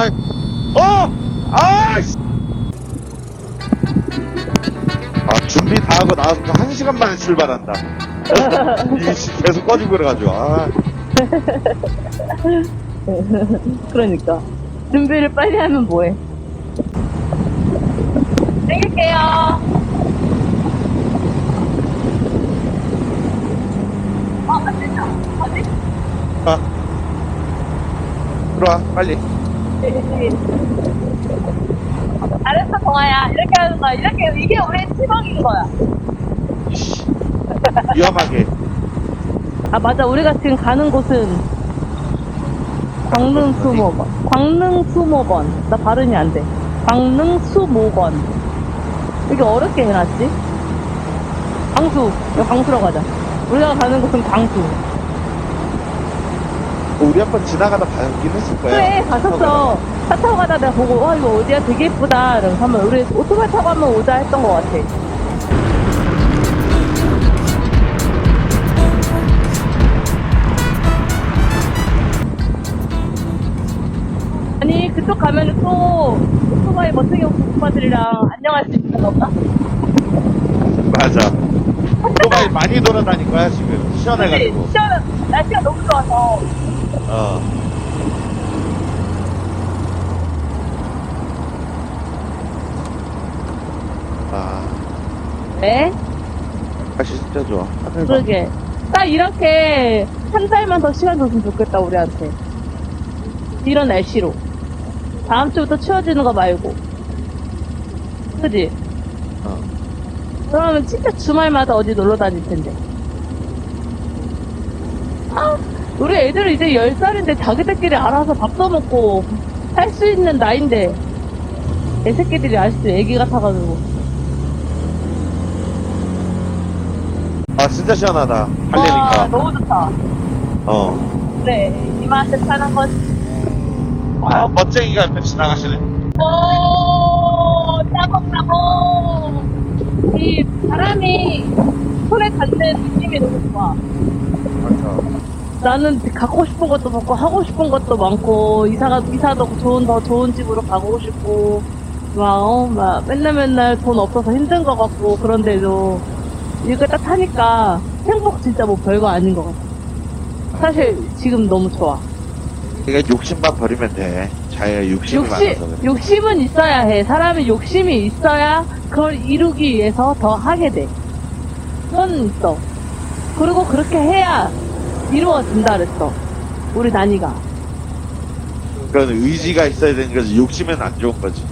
아, 어! 아, 씨! 아, 준비 다 하고 나와서 한 시간 만에 출발한다. 이씨, 계속 꺼지고 그래가지고, 아. 그러니까. 준비를 빨리 하면 뭐해. 땡길게요. 어? 아. 들어와, 빨리. 알았어, 동아야. 이렇게 하는 거야. 이렇게, 이게 우리의 치먹인 거야. 위험하게. 아, 맞아. 우리가 지금 가는 곳은 광릉수목원. 광릉수목원. 나 발음이 안 돼. 광릉수목원. 이게 어렵게 해놨지? 광수. 광수라고 하자. 우리가 가는 곳은 광수. 우리 한번 지나가다 가긴 했을 거야. 그래, 갔었어. 차 타고 가다 내가 보고, 와, 이거 어디야? 되게 예쁘다. 이러면서 한번 우리 오토바이 타고 한번 오자 했던 것 같아. 아니, 그쪽 가면은 또 오토바이 멋지게 오빠들이랑 안녕할 수 있는 건가? 맞아. 오토바이 많이 돌아다닐 거야, 지금. 시원해가지고. 시원, 날씨가 너무 좋아서. 어. 아, 네? 날씨 진짜 좋아. 하늘 봐. 그러게. 딱 이렇게 한 달만 더 시간 줬으면 좋겠다, 우리한테. 이런 날씨로. 다음 주부터 추워지는 거 말고. 그지? 어. 그러면 진짜 주말마다 어디 놀러 다닐 텐데. 아, 우리 애들은 이제 10살인데 자기들끼리 알아서 밥도 먹고 할 수 있는 나이인데. 애 새끼들이 아직도 애기 같아가지고. 아, 진짜 시원하다. 와, 달리니까. 너무 좋다. 어. 그래, 이 맛에 사는 거지. 아, 멋쟁이가 옆에 지나가시네. 오, 따봉따봉. 이 바람이 손에 닿는 느낌이 너무 좋아. 맞아. 나는 갖고 싶은 것도 먹고 하고 싶은 것도 많고 이사가 이사도 좋은 더 좋은 집으로 가고 싶고 막 어 막 맨날 맨날 돈 없어서 힘든 것 같고 그런데도 이거 딱 타니까 행복 진짜 뭐 별거 아닌 것 같아. 사실 지금 너무 좋아. 그러니까 욕심만 버리면 돼. 자기가 욕심이 많아서 욕심, 그래. 욕심은 있어야 해. 사람이 욕심이 있어야 그걸 이루기 위해서 더 하게 돼. 그건 있어. 그리고 그렇게 해야 이루어진다 그랬어. 우리 나니가. 그건 의지가 있어야 되는 거지. 욕심은 안 좋은 거지.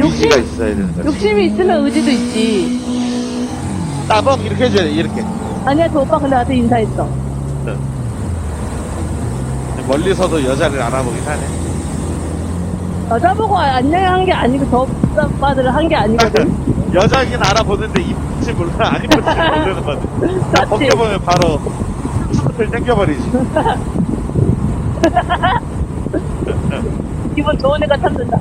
욕심? 의지가 있어야 되는 거지. 욕심이 있으면 의지도 있지. 따봉 이렇게 해줘야 돼. 이렇게. 아니야, 저 오빠 근데 나한테 인사했어. 멀리서도 여자를 알아보긴 하네. 여자 보고 안녕한 게 아니고 저 오빠들을 한 게 아니거든. 여자긴 알아보는데 이쁜지 몰라 안 이쁜지 모르는 거지. 그렇지. 벗겨보면 바로 수트를 땡겨버리지. 기분 좋은 애가 참는다.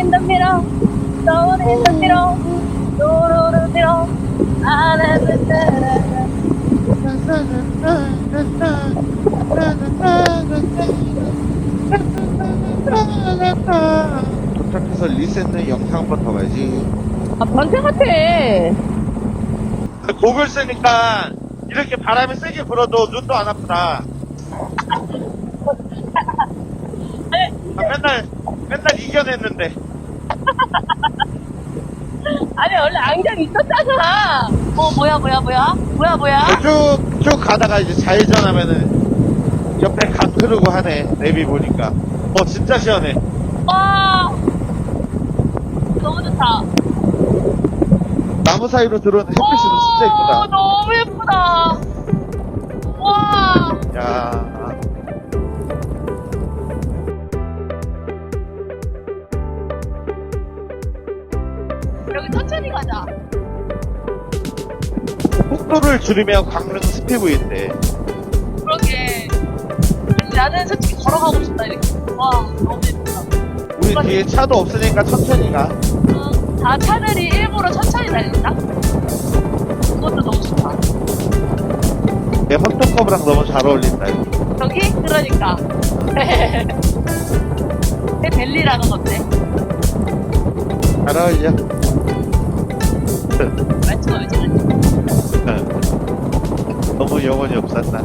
in the middle, down in the middle, 도로로 밀어, 도착해서 리셋는 영상 한번더 봐야지. 아, 변태 같아. 곡을 쓰니까 이렇게 바람이 세게 불어도 눈도 안 아프다. 아, 맨날 맨날 이겨냈는데 아니, 원래 안경 있었잖아. 어, 뭐야, 뭐야, 뭐야? 뭐야, 뭐야? 쭉쭉 가다가 이제 좌회전하면은 옆에 강 흐르고 하네 내비 보니까 어 진짜 시원해 와. 너무 좋다. 나무 사이로 들어오는 햇빛이 진짜 오, 이쁘다 너무 예쁘다. 와. 야 여기 천천히 가자. 속도를 줄이면 강릉 스피드인데 그러게. 근데 나는 솔직히 걸어가고 싶다, 이렇게. 와, 너무 예쁘다. 우리 뒤에 차도 없으니까 천천히 가 응, 다 차들이 일부러 천천히 달린다? 그것도 너무 좋다. 내 픽업이랑 너무 잘 어울린다. 저기? 그러니까. 내 벨리라는 건데. 잘 어울려. 말투가 왜 저러지? 너무 영혼이 없었나.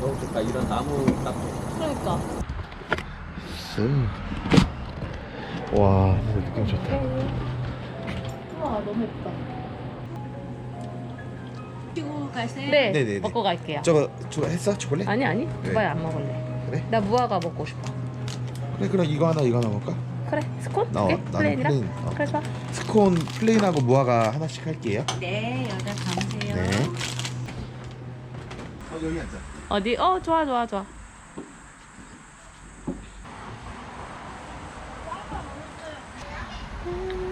너무 좋다. 이런 나무 딱 그러니까. 와, 느낌 좋다. 우와, 너무 예쁘다. 가세요. 네, 네네네. 먹고 갈게요. 저거 저거 했어 초콜릿? 아니, 아니. 네. 두바이 안 먹을래. 그래? 나 무화과 먹고 싶어. 그래 그럼 이거 하나 이거 하나 먹을까? 그래, 스콘? 나 네? 나는 플레인이랑? 플레인. 어. 그래서 스콘 플레인하고 무화과 하나씩 할게요. 네, 여자 가세요. 네. 어 여기 앉아. 어디? 어, 좋아, 좋아, 좋아.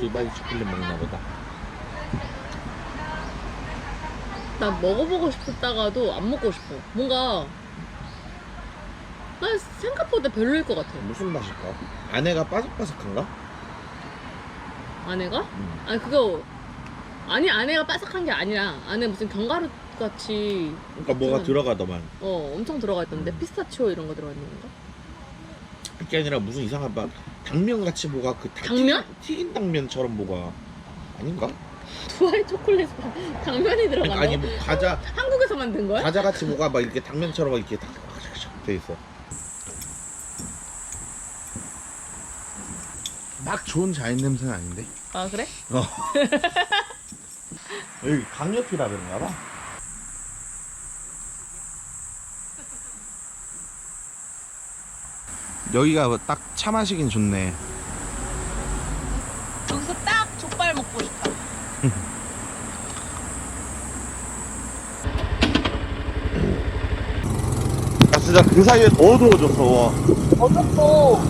두바이 초콜릿 먹나 보다. 나 먹어보고 싶었다가도 안 먹고 싶어. 뭔가 난 생각보다 별로일 것 같아. 무슨 맛일까? 안에가 바삭바삭한가? 아내가? 음. 아니 그거 아니 아내가 바삭한 게 아니라 안에 무슨 견과류 같이 그러니까 뭐가 음. 들어가더만. 어 엄청 들어가 있던데 피스타치오 이런 거 들어가 있는 건가? 그게 아니라 무슨 이상한 막 당면 같이 뭐가 그 다 당면? 튀긴, 튀긴 당면처럼 뭐가 아닌가? 두알 초콜릿 당면이 들어간다. 아니 뭐 과자 한국에서 만든 거야? 과자 같이 뭐가 막 이렇게 당면처럼 막 이렇게 탁탁탁탁 돼 있어. 막 좋은 자연 냄새는 아닌데. 아 그래? 어. 여기 강력이라 그런가 봐. 여기가 딱 차 마시긴 좋네. 여기서 딱 족발 먹고 싶다. 아, 진짜 그 사이에 더 더워졌어. 와. 어제도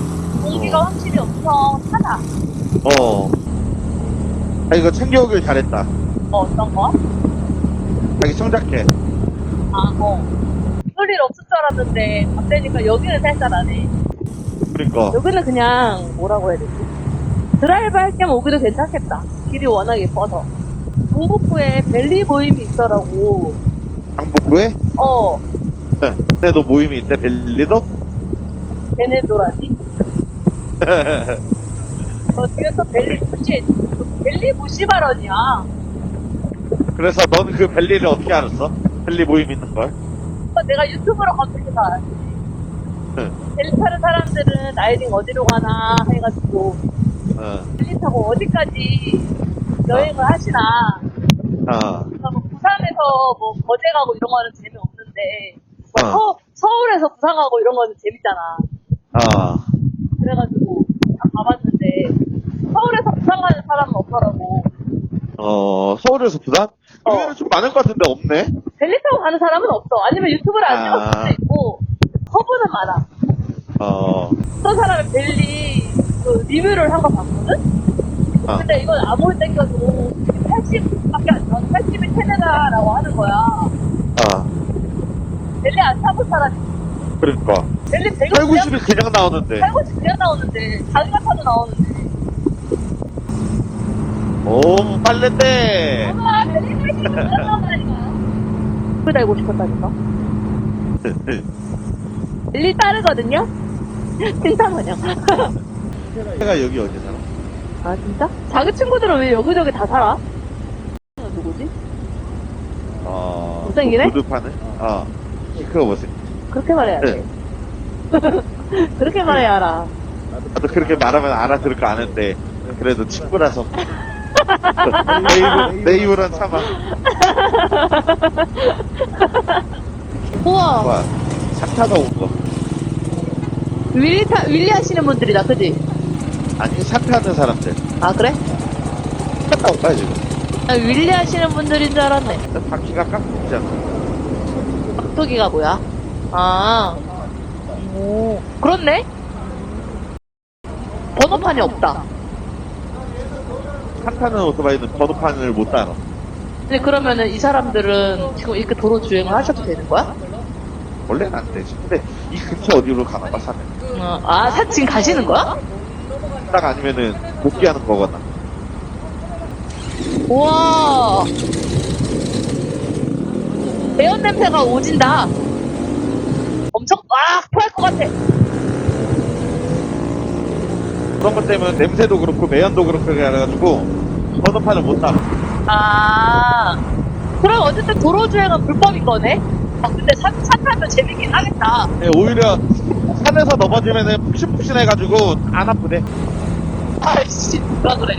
공기가 확실히 엄청 차다. 어. 아, 이거 챙겨오길 잘했다. 어, 어떤 거? 자기 청자켓. 아, 어. 일 없을 줄 알았는데 밤 되니까 여기는 쌀쌀하네. 그러니까. 여기는 그냥 뭐라고 해야 되지? 드라이브 할 겸 오기도 괜찮겠다. 길이 워낙 예뻐서. 동북부에 벨리 모임이 있더라고. 강북구에? 어, 네. 근데도 모임이 있대, 벨리도? 걔네도라지. 어, 뒤에서 벨리 무시, 벨리 무시 발언이야. 그래서 넌 그 벨리를 어떻게 알았어? 벨리 모임 있는 걸? 어, 내가 유튜브로 검색해서 알았지. 타는 사람들은 라이딩 어디로 가나 해가지고 어. 벨리 타고 어디까지 여행을 하시나. 어. 뭐 부산에서 뭐 거제 가고 이런 거는 재미없는데 뭐 어. 서, 서울에서 부산 가고 이런 거는 재밌잖아. 어. 그래가지고 다 가봤는데 서울에서 부산 가는 사람은 없더라고. 어, 서울에서 부산? 어. 여기는 좀 많은 것 같은데 없네? 벨리 타고 가는 사람은 없어. 아니면 유튜브를 안 찍었을 아. 수도 있고 허브는 많아. 어. 어떤 사람은 벨리 그 리뷰를 한 거 봤거든? 어. 근데 이건 아무리 땡겨도 80밖에 안 나와. 80이 최대다라고 하는 거야. 어. 벨리 안 타본 사람이 그러니까. 벨리 100은 8, 90이 그냥 나오는데. 8, 90 그냥 나오는데 자기가 타도 나오는데 오, 빨래대! 아 벨리 훨씬 그냥 나온다니까 그 달고 싶었다니까 벨리 따르거든요? 칭찬원요 내가 여기 어디 살아? 아 진짜? 자기 친구들은 왜 여기저기 다 살아? 누구지? 어. 못생기네? 구두 파는? 어. 그거 뭐지? 그렇게 말해야 돼 그렇게 말해야 알아 나도 그렇게 말하면 알아들을 거 아는데, 그래도 친구라서. 내 입으로는 참아. 우와 와, 차 타다 온 거. 윌리 타, 윌리 하시는 분들이다 그지? 아니, 차 타는 사람들. 아 그래? 온 거야, 지금. 나 윌리 하시는 분들인 줄 알았네 바퀴가 깎이잖아. 깍두기가 뭐야? 아, 오, 그렇네? 번호판이 없다. 차 타는 오토바이는 번호판을 못 따라. 근데 그러면은 이 사람들은 지금 이렇게 도로 주행을 하셔도 되는 거야? 원래는 안 되지. 근데 이 근처 어디로 가나 봐, 사면. 어, 아, 사, 지금 가시는 거야? 딱 아니면은 복귀하는 거거나. 우와. 매연 냄새가 오진다. 엄청 꽉 토할 것 같아. 그런 것 때문에 냄새도 그렇고 매연도 그렇고 그래가지고 번호판을 못 따. 아. 그럼 어쨌든 도로 주행은 불법인 거네? 아, 근데 차, 차 타면 재밌긴 하겠다. 네, 오히려 산에서 넘어지면은 푹신푹신해가지고 안 아프대. 아이씨, 누가 그래.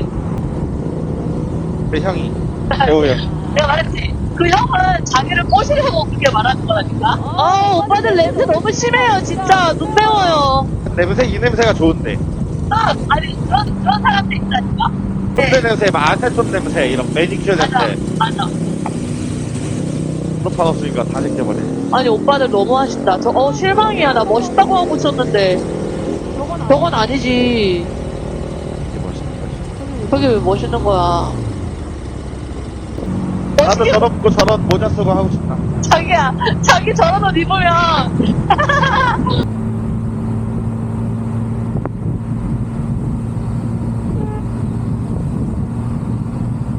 내 형이. 배우 형. 내가 말했지. 그 형은 자기를 꼬시려고 그렇게 말하는 거라니까. 아, 오빠들 냄새 너무 심해요, 진짜. 눈 매워요. 냄새, 이 냄새가 좋은데. 아, 아니, 그런, 그런 사람들 있다니까? 손대 냄새, 막 아세톤 냄새, 이런 매니큐어 맞아, 냄새. 맞아. 번호판 없으니까 다 생겨버려. 아니, 오빠들 너무 하신다. 저, 어, 실망이야. 나 멋있다고 하고 있었는데. 저건 아니지. 이게 멋있는 거지. 저게 왜 멋있는 거야. 나도 저런 거 저런 모자 쓰고 하고 싶다. 자기야, 자기 저런 옷 입으면.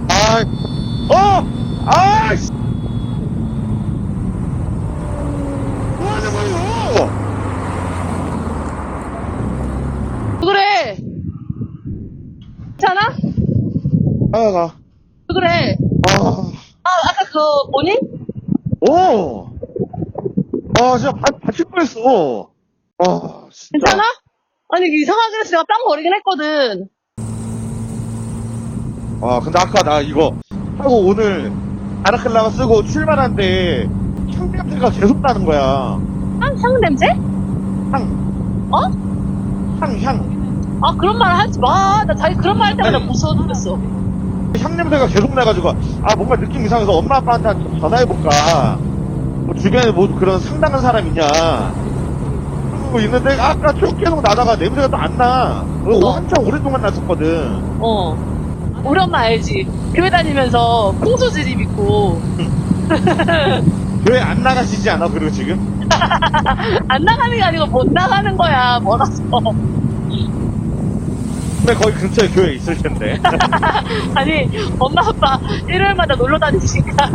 아, 어! 아! 씨! 뭐 하는 거예요? 그래. 괜찮아? 아, 가. 그래. 아, 아, 아까 그, 뭐니? 오! 아, 진짜 바, 다칠 뻔했어. 아, 진짜. 괜찮아? 아니, 이상하게 해서 내가 빵 거리긴 했거든. 아, 근데 아까 나 이거 하고 오늘 아라클라가 쓰고 출발한데 향 냄새가 계속 나는 거야. 향, 향 냄새? 향, 어? 향, 향. 아, 그런 말 하지 마. 나 자기 그런 말 할 때마다 아니. 무서워 죽겠어. 향 냄새가 계속 나가지고 아 뭔가 느낌 이상해서 엄마 아빠한테 전화해볼까 뭐 주변에 뭐 그런 상당한 사람 있냐 그러고 있는데 아까 쭉 계속 나다가 냄새가 또 안나 어. 한참 오랫동안 났었거든 어. 우리 엄마 알지? 교회 다니면서 풍수지립 있고, 왜안 나가시지 않아 그리고 지금 안 나가는 게 아니고 못 나가는 거야, 멀어서. 근데 거기 근처에 교회 있을 텐데 아니, 엄마, 아빠 일요일마다 놀러 다니시니까.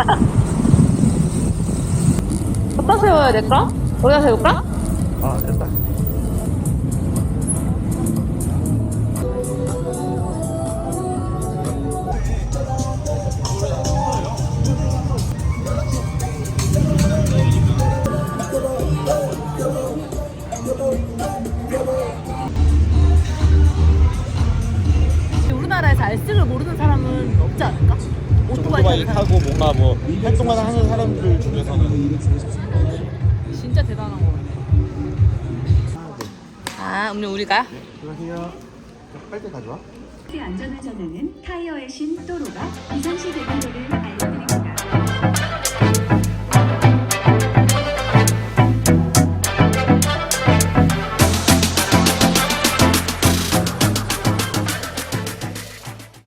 어디다 세워야 될까? 어디다 세울까? 아 됐다 진짜 대단한 거 같아. 아, 음료 우리가? 안녕하세요 빨대 가져와 의 안전을 전하는 타이어의 신 또로가 비상시 대응도를 알려드립니다.